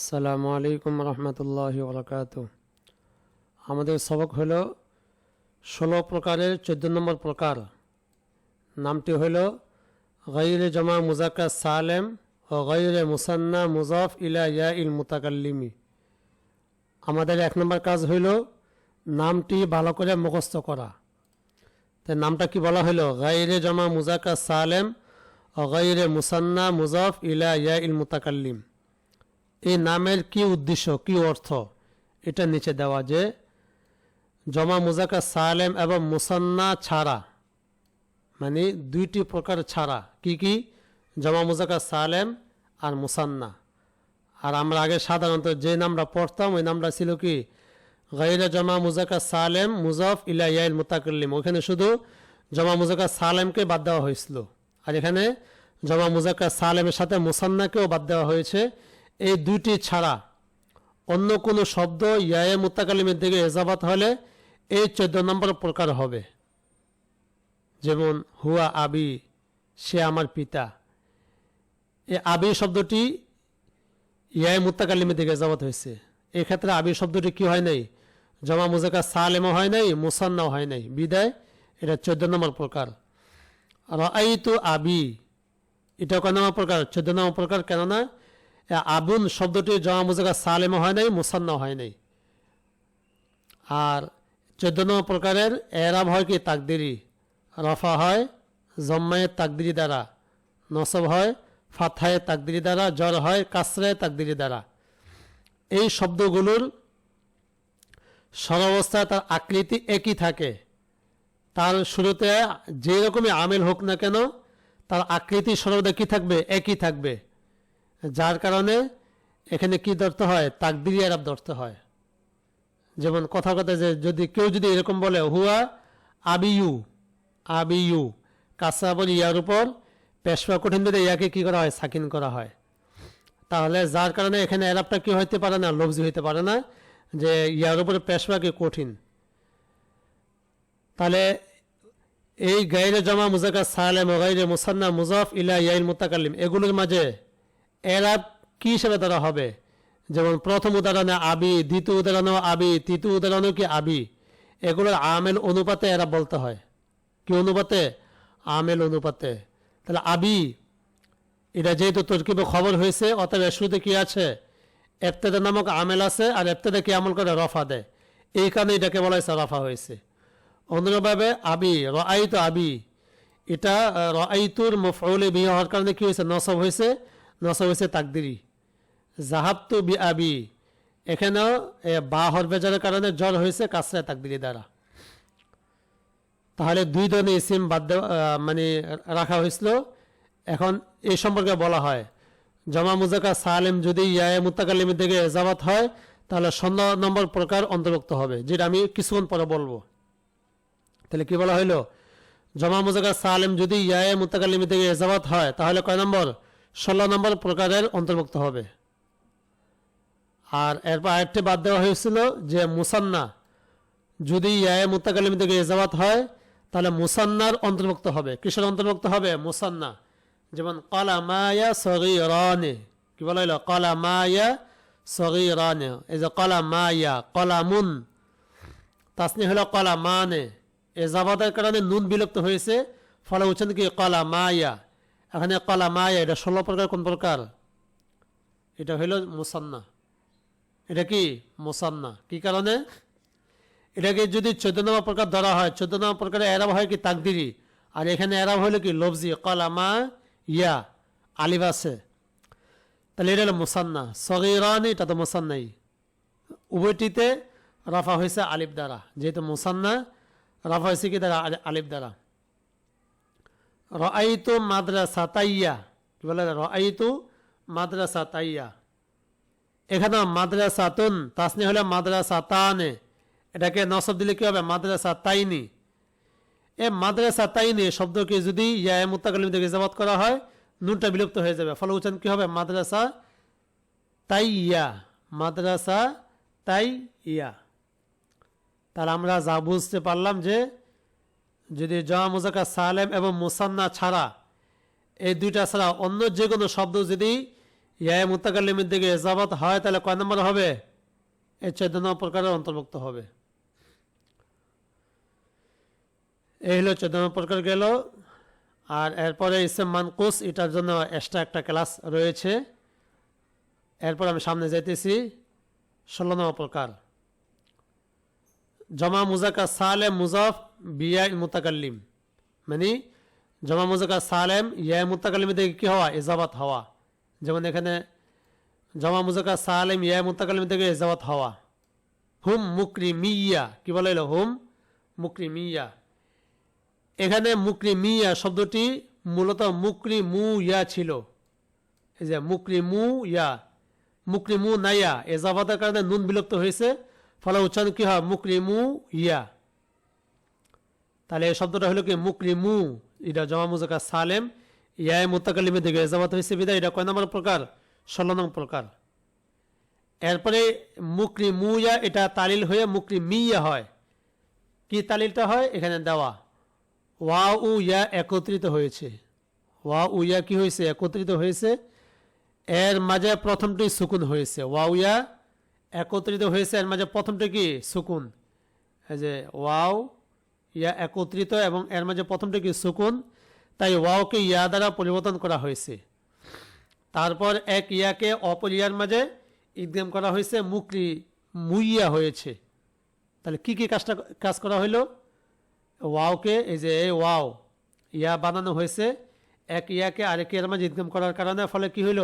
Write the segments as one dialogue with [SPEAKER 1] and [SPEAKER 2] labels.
[SPEAKER 1] আসসালামু আলাইকুম রহমতুল্লাহ বরকাত আমাদের সবক হল ষোলো প্রকারের চোদ্দ নম্বর প্রকার। নামটি হল গৈরে জমা মুজাক্কা সালেম ও গৈরে মুসান্না মুজফ ইলা ইয়া ইল মুতাকাল্লিমি। আমাদের এক নম্বর কাজ হইল নামটি ভালো করে মুখস্থ করা। তাই নামটা কি বলা হলো? গাইরে জমা মুজাক্কা সালেম ও গৈরে মুসান্না মুজফ ইলা ইয়া ইল মুতাকাল্লিম। এই নামের কি উদ্দেশ্য, কি অর্থ? এটা নিচে দেওয়া যে জমা মুজাকা সালেম এবং মুসান্না ছাড়া মানে দুইটি প্রকার ছাড়া, কি কি? জমা মুজাকা সালেম আর মুসান্না। আর আমরা আগে সাধারণত যে নামটা পড়তাম, ওই নামটা ছিল কি? গাইরা জমা মুজাকা সালেম মুজফ ইলা ইয়াইল মুতাকল্লিম। ওখানে শুধু জমা মুজাকা সালেমকে বাদ দেওয়া হয়েছিল। আর এখানে জমা মুজাকা সালেমের সাথে মুসান্নাকেও বাদ দেওয়া হয়েছে। এই দুইটি ছাড়া অন্য কোনো শব্দ ইয়ায়ে মুতাকালিমের দিকে এজাবাত হলে এই চোদ্দ নম্বর প্রকার হবে। যেমন, হুয়া আবি, সে আমার পিতা। এই আবি শব্দটি ইয়ায়ে মুতাকালিমের দিকে এজাবাত হয়েছে। এক্ষেত্রে ক্ষেত্রে আবি শব্দটি কি হয় নাই? জমা মুজাকা সালেমও হয় নাই, মুসান্নাও হয় নাই। বিদায়, এটা চোদ্দ নম্বর প্রকার। রাইতু আবি, এটা কয় নম্বর প্রকার? চোদ্দ নম্বর প্রকার কেননা এ আবুন শব্দটি জমা মুজাকা সালেমও হয় নাই, মুসান্নাও হয় নাই। আর চোদ্দ নম্বর প্রকারের এরাব হয় কি? তাকদিরি। রফা হয় জম্মায়ে তাকদিরি দ্বারা। নসব হয় ফাথায় তাকদিরি দ্বারা। জ্বর হয় কাসরায় তাকদিরি দ্বারা। এই শব্দগুলোর সর্বাবস্থায় তার আকৃতি একই থাকে। তার শুরুতে যে রকমই আমেল হোক না কেন, তার আকৃতি সর্বদা কী থাকবে? একই থাকবে। যার কারণে এখানে কি ধরতে হয়? তাকদিরি আরব ধরতে হয়। যেমন কথা কথা যে যদি কেউ যদি এরকম বলে, হুয়া আবিইউ আবিইউ কাসাবর ইয়ার উপর পেশবা কঠিন বেদে ইয়াকে কি করা হয়? সাকিন করা হয়। তাহলে যার কারণে এখানে এরাবটা কি হইতে পারে না? লফজি হইতে পারে না যে ইয়ার উপরে পেশবা কি কঠিন। তাহলে এই গাইরে জমা মুজাকা সালেম ও গাইরে মুসান্না মুজফ ইলা ইয়াইল মুতাকাল্লিম, এগুলোর মাঝে এরাব কি হিসেবে তারা হবে? যেমন প্রথম উদাহরণে আবি, দ্বিতীয় উদাহরণেও আবি, তৃতীয় উদাহরণেও কি আবি? এগুলোর আমেল অনুপাতে এরা বলতে হয়। কি অনুপাতে? আমেল অনুপাতে। তাহলে আবি, এটা যেহেতু তরকিবে খবর হয়েছে, অতএব এর শুরুতে কি আছে? এফতেদা নামক আমেল আছে, আর এফতেদা কি আমল করে? রফা দেয়। এই কারণে এটাকে বলা হয়েছে রফা হয়েছে। অন্যভাবে আবি রাইতো আবি। এটা রাইতুর মফউলে বিয়ে হওয়ার কারণে কি হয়েছে? নসব হয়েছে। নসব হয়েছে তাকদিরি। জাহাবতু বি আবি এখানেও বা হরবেজারের কারণে জ্বর হয়েছে, কাসরা তাকদিরি দ্বারা। তাহলে দুই ধরনের ইসিম বাদ দেওয়া মানে রাখা হয়েছিল। এখন এই সম্পর্কে বলা হয়, জমা মুজাকা সালেম যদি ইয়ায়ে মুতাকালিমের দিকে এজাবাত হয়, তাহলে ষোলো নম্বর প্রকার অন্তর্ভুক্ত হবে, যেটা আমি কিছুক্ষণ পরে বলব। তাহলে কি বলা হইল? জমা মুজাকা সালেম যদি ইয়ায়ে মুতাকালিমের দিকে এজাবাত হয়, তাহলে কয় নম্বর? ষোলো নম্বর প্রকারের অন্তর্ভুক্ত হবে। আর এরপর আরেকটি বাদ দেওয়া হয়েছিল যে মুসান্না, যদি ইয়ায়ে মুতাকালিম থেকে এজাবাত হয়, তাহলে মুসান্নার অন্তর্ভুক্ত হবে। কিসের অন্তর্ভুক্ত হবে? মুসান্না। যেমন, কলা মায়া সগি রানে কি বলা হইল কলা মায়া সগি রানে এই যে, কলা মায়া, কলামুন। তাসনি হলো, কলা মানে। এজাবাতের কারণে নুন বিলুপ্ত হয়েছে। ফলে উচ্ছেন কি, কলা মায়া। এখানে কলা মায়া এটা ষোলো প্রকার, কোন প্রকার? এটা হইল মুসান্না। এটা কি? মুসান্না। কি কারণে? এটাকে যদি নম্বর প্রকার ধরা হয় নম্বর প্রকারে এরাব হয় কি? তাকদিরি। আর এখানে এরাব হলো কি? লফজি। কলামা ইয়া, আলিফ আছে। তাহলে এটা হলো মুসান্না। সগিরান, এটা তো মুসান্নাই। উভয়টিতে রাফা হয়েছে আলিফ দ্বারা। যেহেতু মুসান্না, রাফা হয়েছে কি? দ্বারা আলি- আলিফ দ্বারা। রাইতু মাদ্রাসা তাইয়া কি বলে? রাইতু মাদ্রাসা তাইয়া এখানে মাদ্রাসা মাদ্রাসাতুন, তাসনি হলে মাদ্রাসা তানে এটাকে নসব দিলে কি হবে? মাদ্রাসা তাইনি এ মাদ্রাসা তাইনি শব্দকে যদি ইয়া মুতাকালিম থেকে ইজাবাত করা হয়, নুনটা বিলুপ্ত হয়ে যাবে। ফলে উচ্চারণ কি হবে? মাদ্রাসা তাইয়া মাদ্রাসা তাই ইয়া তাহলে আমরা যা বুঝতে পারলাম যে যদি জমা মুজাকা সালেম এবং মুসান্না ছাড়া এই দুইটা ছাড়া অন্য যে কোনো শব্দ যদি ইয়ায় মুতাকাল্লিমের দিকে এজাবাত হয়, তাহলে কয় নম্বর হবে? এই নম্বর প্রকারের অন্তর্ভুক্ত হবে। এই হলো নম্বর প্রকার গেল। আর এরপরে ইসেম মানকুস, এটার জন্য এক্সট্রা একটা ক্লাস রয়েছে। এরপর আমি সামনে যাইতেছি, ষোলো নম্বর প্রকার। জমা মুজাকা সালেম মুজাফ বিয়া মুতাকাল্লিম। মানে জমা মুজাকা সালেম ইয়া মুতাকাল্লিমের দিকে কী হওয়া? এজাবাত হওয়া। যেমন এখানে জমা মুজাকা সালেম ইয়া মুতাকাল্লিমের থেকে এজাবাত হওয়া। হুম মুকরি মিয়া কি বলা হলো? হুম মুকরি মিয়া এখানে মুকরি মিয়া শব্দটি মূলত মুকরি মু ইয়া ছিল। এই যে মুকরি মু ইয়া মুকরি মু নাইয়া এজাবাতের কারণে নুন বিলুপ্ত হয়েছে। ফলে উচ্চারণ কি হয়? মুকরি মু ইয়া তাহলে এই শব্দটা হলো কি? মুকরি মু এটা জমা মুজাকা সালেম। ইয়ায় মুতাকালিমের দিকে এজাবাত হয়েছে বিদায়। এটা কয় নম্বর প্রকার? ষোলো নম্বর প্রকার। এরপরে মুকরি মুয়া এটা তালিল হয়ে মুকরি মিয়া হয়। কি তালিলটা হয়? এখানে দেওয়া। ওয়া উ ইয়া একত্রিত হয়েছে। ওয়া উ ইয়া কি হয়েছে? একত্রিত হয়েছে। এর মাঝে প্রথমটি সুকুন হয়েছে। ওয়া ইয়া একত্রিত হয়েছে। এর মাঝে প্রথমটি কি? সুকুন। এই যে ওয়াও ইয়া একত্রিত এবং এর মাঝে প্রথমটি কি সুকুন? তাই ওয়াওকে ইয়া দ্বারা পরিবর্তন করা হয়েছে। তারপর এক ইয়াকে অপর ইয়ার মাঝে ইদগাম করা হয়েছে মুকরি মুইয়া হয়েছে। তাহলে কি কি কাজটা, কাজ করা হইল? ওয়াওকে, এই যে এই ওয়াও, ইয়া বানানো হয়েছে। এক ইয়াকে আরেক ইয়ার মাঝে ইদগাম করার কারণে, ফলে কি হইল?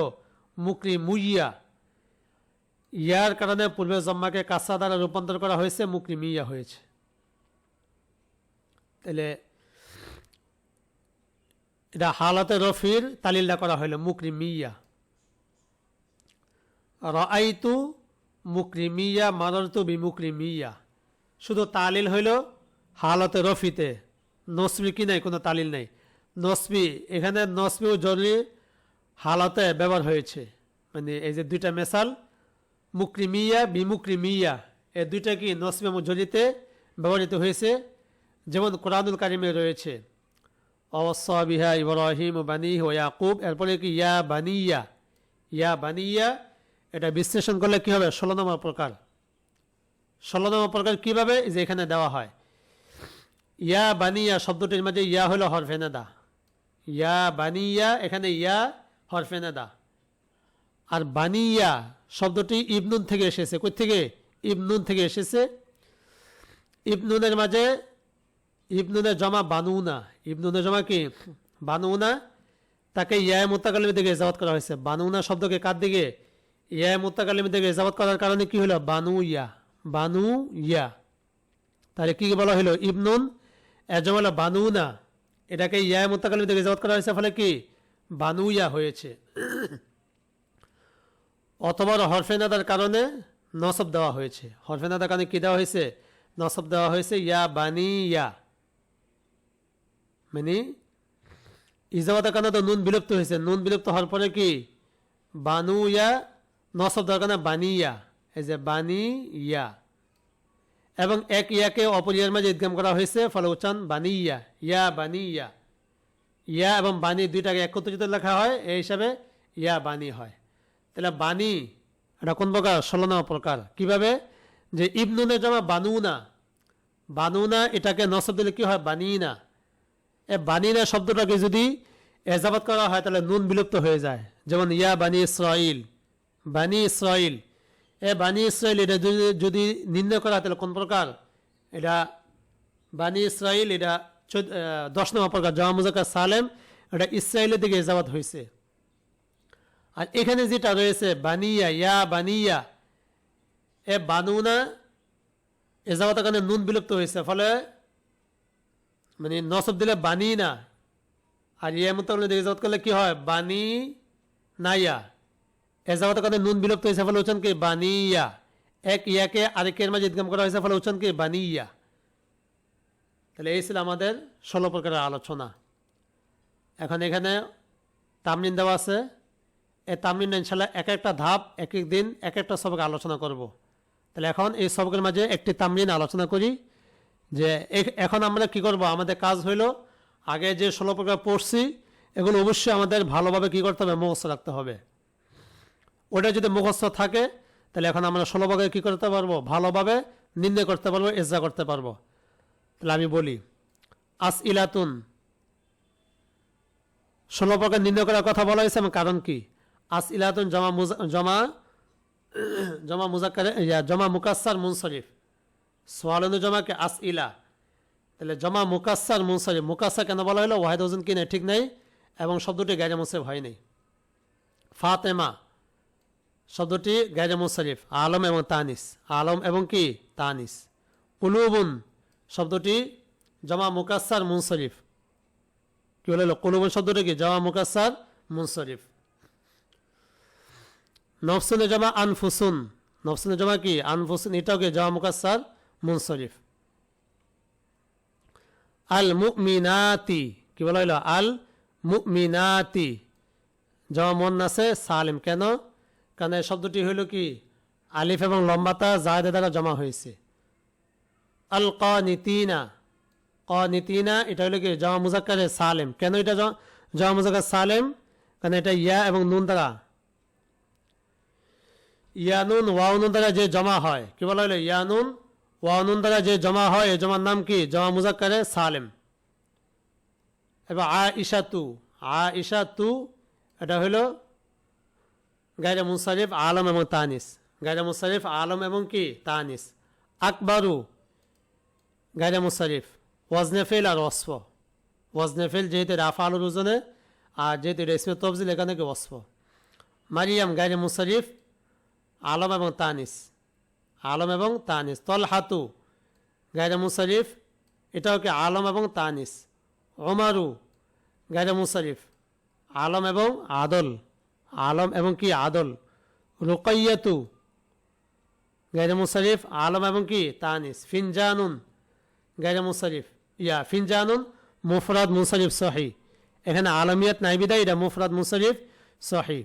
[SPEAKER 1] মুকরি মুইয়া। ইয়ার কারণে পূর্বে জম্মাকে কাঁচা দ্বারা রূপান্তর করা হয়েছে মুকরি মিয়া হয়েছে। তাহলে এটা হালতে রফির তালিলটা করা হইল মুকরি মিয়া রাইতু মুকরি মিয়া মারতু বিমুকরি মিয়া শুধু তালিল হইল হালতে রফিতে। নসবি কি নাই? কোনো তালিল নাই। নসবি, এখানে নসবিও জরুরি হালতে ব্যবহার হয়েছে। মানে এই যে দুইটা মেসাল মুকরি মিয়া বিমুকরি মিয়া এই দুইটা কি নসবে মুজরিতে ব্যবহৃত হয়েছে? যেমন কোরআনুল কারিমে রয়েছে অবসবিহা ইব্রাহিম বানি ও ইয়াকুব, এরপরে কি ইয়া বানিয়া ইয়া বানিয়া, এটা বিশ্লেষণ করলে কি হবে? ষোলো নম্বর প্রকার। ষোলো নম্বর প্রকার কীভাবে? যে এখানে দেওয়া হয়। ইয়া বানিয়া শব্দটির মাঝে ইয়া হলো হরফেনাদা ইয়া বানিয়া, এখানে ইয়া হরফেনাদা আর বানিয়া শব্দটি ইবনুন থেকে এসেছে। কই থেকে? ইবনুন থেকে এসেছে। ইবনুনের মাঝে ইবনুনের জমা বানুনা। ইবনুনের জমা কি? বানুনা। তাকে ইয়ায় মোত্তাকালিমের দিকে এজাবত করা হয়েছে। বানুনা শব্দকে কার দিকে? ইয়ায় মোত্তাকালিমের দিকে এজাবত করার কারণে কি হলো? বানু ইয়া বানু ইয়া তাহলে কি বলা হলো? ইবনুন এজম হলো বানুনা। এটাকে ইয়ায় মোত্তাকালিমের দিকে এজাবত করা হয়েছে, ফলে কি? বানু ইয়া হয়েছে। অথবা হরফেনাদার কারণে নসব দেওয়া হয়েছে। হরফেনাদার কারণে কি দেওয়া হয়েছে? নসব দেওয়া হয়েছে, ইয়া বানি ইয়া মানে ইজাবাতের কারণে তো নুন বিলুপ্ত হয়েছে। নুন বিলুপ্ত হওয়ার পরে কি? বানু ইয়া নসব দেওয়ার কারণে বানি ইয়া এই যে বানি ইয়া এবং এক ইয়াকে অপর ইয়ার মাঝে ইদগাম করা হয়েছে, ফলে উচ্চান বানি ইয়া ইয়া বানি ইয়া ইয়া এবং বানি দুইটাকে একত্রিত লেখা হয়, এই হিসাবে ইয়া বানি হয়। তাহলে বাণী এটা কোন প্রকার? ষোলো নম্বর প্রকার। কীভাবে? যে ইবনুনের জমা বানুনা। বানুনা এটাকে নসব দিলে কি হয়? বানিনা। বানিনা শব্দটাকে যদি এজাবাত করা হয়, তাহলে নুন বিলুপ্ত হয়ে যায়। যেমন, ইয়া বানি ইসরাইল বানি ইসরাইল এ বানি ইসরাইল এটা যদি নির্ণয় করা তাহলে কোন প্রকার? এটা বানি ইসরাইল এটা দশ নম্বর প্রকার। জমা মুজাকা সালেম, এটা ইসরায়েলের দিকে এজাবাত হয়েছে। আর এখানে যেটা রয়েছে, বানিয়া, ইয়া বানিয়া, এ বানুনা এ যাওয়ার কারণে নুন বিলুপ্ত হয়েছে। ফলে মানে নসব দিলে বানি না। আর ইয়া দিকে যাওয়াত করলে কি হয়? বানি নাইয়া। এ যাওয়ার কারণে নুন বিলুপ্ত হয়েছে ফলে উচ্চান কি? বানিয়া এক ইয়াকে আরেকের মাঝে ইদগাম করা হয়েছে ফলে উচ্চান কি? বানিয়া তাহলে এই ছিল আমাদের ষোলো প্রকারের আলোচনা। এখন এখানে তামরিন দেওয়া আছে। এই তামরিন ইনশাল্লাহ এক একটা ধাপ, এক এক দিন, এক একটা সবক আলোচনা করব। তাহলে এখন এই সবকের মাঝে একটি তামরিন আলোচনা করি। যে এখন আমরা কি করব? আমাদের কাজ হইল আগে যে ষোলো প্রকার পড়ছি এগুলো অবশ্যই আমাদের ভালোভাবে কি করতে হবে? মুখস্থ রাখতে হবে। ওটা যদি মুখস্থ থাকে, তাহলে এখন আমরা ষোলো ভাগে কী করতে পারব? ভালোভাবে নির্ণয় করতে পারব এজা করতে পারব। তাহলে আমি বলি আস ইলাতুন ষোলো প্রকার নির্ণয় করার কথা বলা হয়েছে এবং কারণ কি? আস ইলাতুন জমা মুজা- জমা জমা মুজাক্কার জমা মুকাসার মুনসরিফ। সোয়ালনু জমাকে আস ইলা তাহলে জমা মুকাসার মুনসরিফ মুকাসা কেন বলা হলো ওয়াহেদ ওজন কিনে ঠিক নেই। এবং শব্দটি গাইরে মুসরিফ হয়নি ফাতেমা, শব্দটি গাইরে মুসরিফ আলম এবং তানিস। আলম এবং কি? তানিস। কুলুবুন, শব্দটি জমা মুকাসার মুনসরিফ। কি বলে কুলুবুন শব্দটি কি? জমা মুকাসার মুনসরিফ। নফসুনে জমা আনফুসুন। নফসুনে জমা কি? আনফুসুন। এটাও কি জমা মুকাসার মুনসরিফ আল মুমিনাতি কি বলা হইল? আল মুমিনাতি মন আছে, সালিম। কেন? কারণ এই শব্দটি হইল কি? আলিফ এবং লম্বাতা জায়দা দ্বারা জমা হয়েছে। আল ক নীতিনা ক নীতিনা এটা হইল কি? জমা মুজাক্কারে সালেম। কেন এটা জমা মুজাক্কার সালেম? কারণ এটা ইয়া এবং নুন দ্বারা। ইয়ানুন ওয়াউনুন দ্বারা যে জমা হয়, কি বলা হলো ইয়ানুন ওয়াউনুন দ্বারা যে জমা হয়, এই জমার নাম কি? জমা মুজাক্কারে সালেম। এবার আ ইশা তু আ ইশা তু এটা হলো গাইরা মুসারিফ আলম এবং তানিস। গাইরা মুসারিফ আলম এবং কি? তানিস। আকবারু গাইরা মুসারিফ ওয়াজনেফিল আর ওয়াসফ। ওয়াজনেফিল যেহেতু রাফা আলুর ওজনে, আর যেহেতু ইসমে তফজিল, এখানে কি ওয়াসফ। মারিয়াম গাইরে মুসারিফ আলম এবং তানিস। আলম এবং তানিস। তল হাতু গাইরে মুসারিফ এটাও কি আলম এবং তানিস। ওমারু গাইরে মুসারিফ আলম এবং আদল। আলম এবং কি আদল? রুকাইয়াতু গাইরে মুসারিফ আলম এবং কি তানিস। ফিনজানুন গাইরে মুসারিফ ইয়া, ফিনজানুন, মুফরাদ মুসারিফ সহি। এখানে আলমিয়াত নাই বিদায়, এটা মুফরাদ মুসারিফ সহি।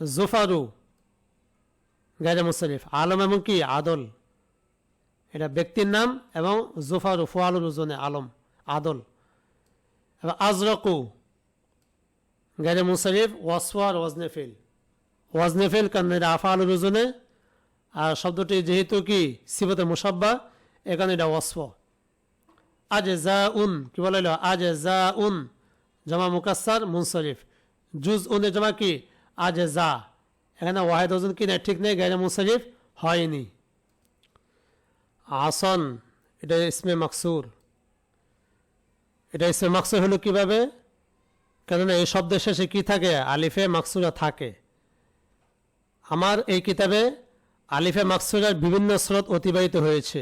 [SPEAKER 1] জুফারু গাইরে মুসারিফ আলম এবং কি? আদল। এটা ব্যক্তির নাম এবং জুফারু ফুয়ালুর ওজনে আলম, আদল। এবং আজরকু গাইরে মুসারিফ ওয়াসওয়ার ওয়াজনেফিল। ওয়াজনেফিল কারণ এটা আফালুর ওজনে আর শব্দটি যেহেতু কি? সিবতে মুসাব্বা এখানে এটা ওয়াসফ। আজ জা উন কি বলা হলো? আজ জা উন জমা মুকাসার মুনসরিফ জুজ উনে জমা কি? আজ জা এখানে ওয়াহেদ ওজন কি না ঠিক নেই গাইরে মুনসরিফ হয়নি। আসন, এটা ইসমে মাকসুর। এটা ইসমে মাকসুর হলো কীভাবে? কেননা এই শব্দের শেষে কি থাকে? আলিফে মাকসুরা থাকে। আমার এই কিতাবে আলিফে মাকসুরার বিভিন্ন স্রোত অতিবাহিত হয়েছে।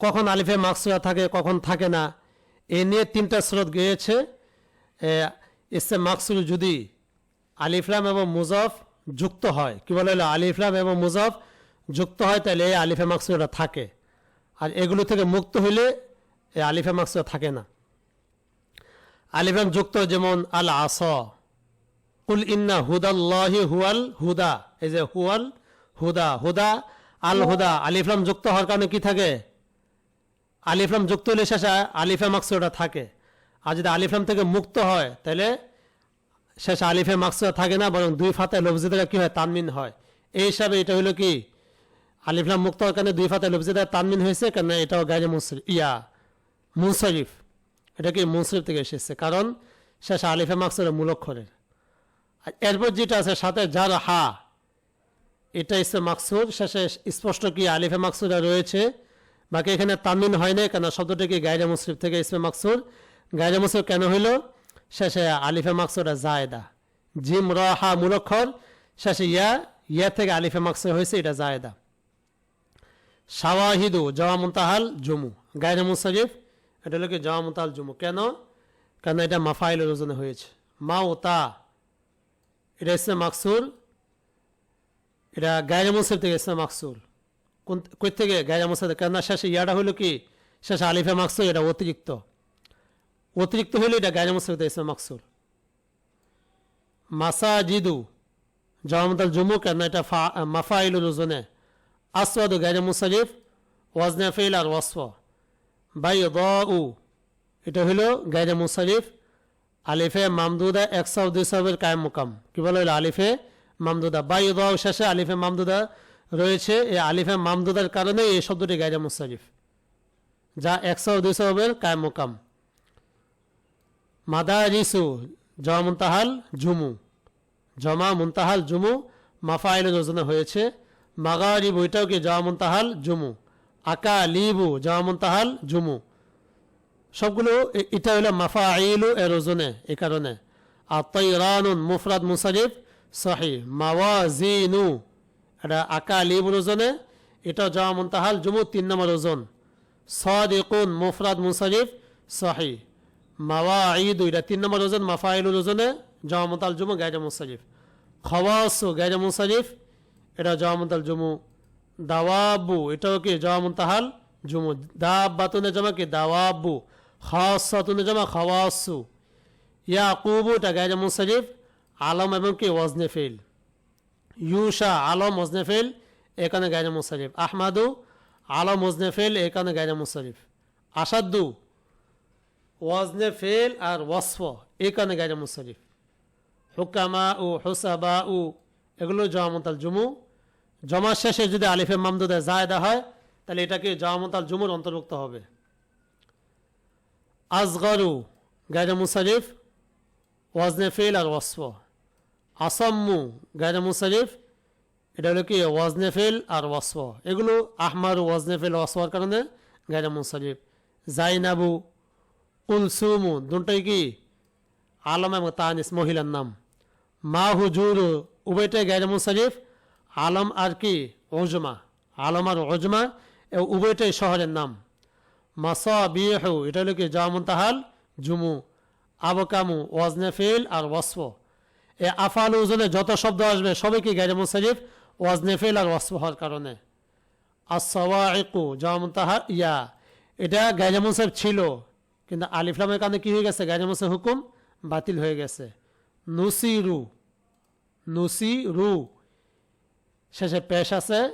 [SPEAKER 1] কখন আলিফে মাকসুরা থাকে, কখন থাকে না, এ নিয়ে তিনটা স্রোত গিয়েছে। ইসে মাকসুর যদি আলিফলাম এবং মুজফ যুক্ত হয়। কি বলে আলিফলাম এবং মুজফ যুক্ত হয়, তাহলে এই আলিফে মাকসুরা থাকে। আর এগুলো থেকে মুক্ত হইলে এই আলিফে মাকসুরা থাকে না। আলিফাম যুক্ত যেমন, আল আস। কুল ইন্না হুদাল্লাহি হুয়াল হুদা। এই যে হুয়াল হুদা হুদা, আল হুদা। আলিফলাম যুক্ত হওয়ার কারণে কি থাকে? আলিফলাম যুক্ত হলে শেষে আলিফে মাকসুটা থাকে। আর যদি আলিফলাম থেকে মুক্ত হয়, তাহলে শেষে আলিফে মাকসুদা থাকে না, বরং দুই ফাতে লফজিদারা কী হয়? তানমিন হয়। এই হিসাবে এটা হলো কি? আলিফলাম মুক্ত কারণে দুই ফাতে লফজিদার তানমিন হয়েছে কেন এটাও গাইরে মুসরিফ ইয়া, মুনসরিফ। এটা কি মুনসরিফ থেকে এসেছে? কারণ শেষে আলিফে মাকসুদের মূলক্ষরের আর এরপর যেটা আছে, সাথে যার হা, এটা ইসে মাকসুদ। শেষে স্পষ্ট কি আলিফে মাকসুদা রয়েছে। বাকি এখানে তামিন হয় না কেন শব্দটা কি গাইরে মুসরিফ থেকে ইসমে মাকসুদ। গাইরে মুসরিফ কেন হইল? শেষে আলিফে মাকসুদা জায়দা। জিম র হা মূলক্ষর শেষে ইয়া ইয়া থেকে আলিফে মাকসুদ হয়েছে, এটা জায়দা। শাওয়াহিদু জওয়া মুতাহাল জুমু। গাইরে মুসরিফ এটা হলো কি জওয়া মুতাহাল জুমু। কেন? কেন এটা মাফাইলের ওজনে হয়েছে। মা ও তা এটা ইসমে মাকসুর, এটা গায়রে মুসিব থেকে ইসমে মাকসুর। কোন থেকে? গায়রে মুসিব কেননা শেষে ইয়াটা হলো কি, শেষে আলিফে মাকসুর এটা অতিরিক্ত। অতিরিক্ত হইলে এটা গায়রে মুসিব থেকে ইসমে মাকসুর মাসাজিদু জওয়ামতাল জুমু কেন এটা মাফাইলুর ওজনে আসওয়াদু গায়রে মুসারিফ ওয়াজনে ফেল আর ওয়াসফ। বাই উ এটা হলো গায়রে মুসারিফ আলিফে মামদুদা এক সাউ দুই সাহের কায়েম মোকাম। কি বলে হলো আলিফে মামদুদা। বাই বাইদ শেষে আলিফে মামদুদা রয়েছে। এই আলিফে মামদুদার কারণে এই শব্দটি গাইরে মুসারিফ যা একশো দুইশো হবে কায় মোকাম। মাদারিসু, জমা মুন্তাহাল ঝুমু জমা মুন্তাহাল জুমু মাফাইল যোজনা হয়েছে। মাগারি বইটাও কি জমা মুন্তাহাল জুমু। আকা লিবু জমা মুন্তাহাল জুমু। সবগুলো এটা হলো মাফা আইলু এর ওজনে, এ কারণে। আর তৈরানুন মুফরাদ মুসারিফ সহি, মাওয়াজিনু। এটা আকা লিবুর ওজনে এটা জমা মুন্তাহাল জুমু, তিন নম্বর ওজন। সাদিকুন মুফরাদ মুসারিফ সহি। মাওয়াঈদু, এটা তিন নম্বর ওজন মাফাইলুর ওজনে মুতাল জুমু গাইজা মুসারিফ খওয়াসু গাইজা মুসারিফ এটা জমা মুতাল জুমু দাওয়াবু, এটাও কি জমা মুতাহাল জুমু? দাবাতুনে জমা কি? দাওয়াবু। খাসাতুনে জমা, খাওয়াসু। ইয়াকুবু, এটা গাইজা মুসারিফ আলম এবং কি? ওয়াজনে ফেল ইউসা, আলম ওজনে ফেল এখানে গাইজা মুসারিফ আহমাদু, আলম ওজনে ফেল এখানে গাইজা মুসারিফ আসাদু ওয়াজনে ফেল আর ওয়াসফ এখানে গাইজা মুসারিফ হুকামা ও হুসাবা উ এগুলো জমামতাল জুমু। জমা শেষে যদি আলিফে মামদুদে জায়দা হয়, তাহলে এটাকে জমামতাল জুমুর অন্তর্ভুক্ত হবে। আজগরু গাইজা মুসারিফ ওয়াজনে ফেল আর ওয়াসফ। আসাম্মু গাইজা মুসারিফ এটা হলো কি? ওয়াজনে ফেল আর ওয়াসফ। এগুলো আহমার ওয়াজনে ফেল ওয়াসফার কারণে গাইজা মুসারিফ জাইনাবু কুলসুমু দুটাই কি আলম এবং তানিস মহিলার নাম মা হুজুর উভয়টাই গাইরে মুসারিফ আলম আর কি ওজমা আলম আর ওজমা উভয়টাই শহরের নাম মাসা বিয়েহু এটা হলো কি জামুন তাহাল জুমু আবকামু ওয়াজনে ফেল আর ওয়াসফ এ আফাল ওজনে যত শব্দ আসবে সবই কি গাইরে মুসারিফ ওয়াজনে ফেল আর ওয়াসফ হওয়ার কারণে আসওয়াইকু জামুন তাহার ইয়া এটা গাইরে মুসারিফ ছিল কিন্তু আলিফলামের কারণে কি হয়ে গেছে? গাইরে মুসারিফ হুকুম বাতিল হয়ে গেছে। নুসিরু নুসিরু। শেষে পেশ আছে।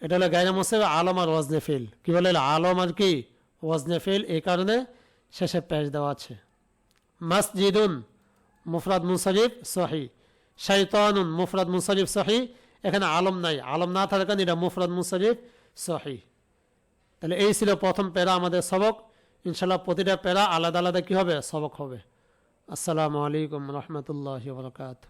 [SPEAKER 1] এটা হলো গাইরে মুসাফ আলম আর ওয়াজনে ফিল। কি বলে? আলম আর কি? ওয়াজনে ফিল, এই কারণে শেষে পেশ দেওয়া আছে। মসজিদুন মুফরাদ মুসারিফ সহি। শৈতানুন মুফরাদ মুসারিফ সহি। এখানে আলম নাই। আলম না থাকার কারণে এটা মুফরাদ মুসারিফ সহি। তাহলে এই ছিল প্রথম প্যারা আমাদের সবক। ইনশাল্লাহ প্রতিটা প্যারা আলাদা আলাদা কী হবে? সবক হবে। আসসালামু আলাইকুম রহমতুল্লাহ বরকাত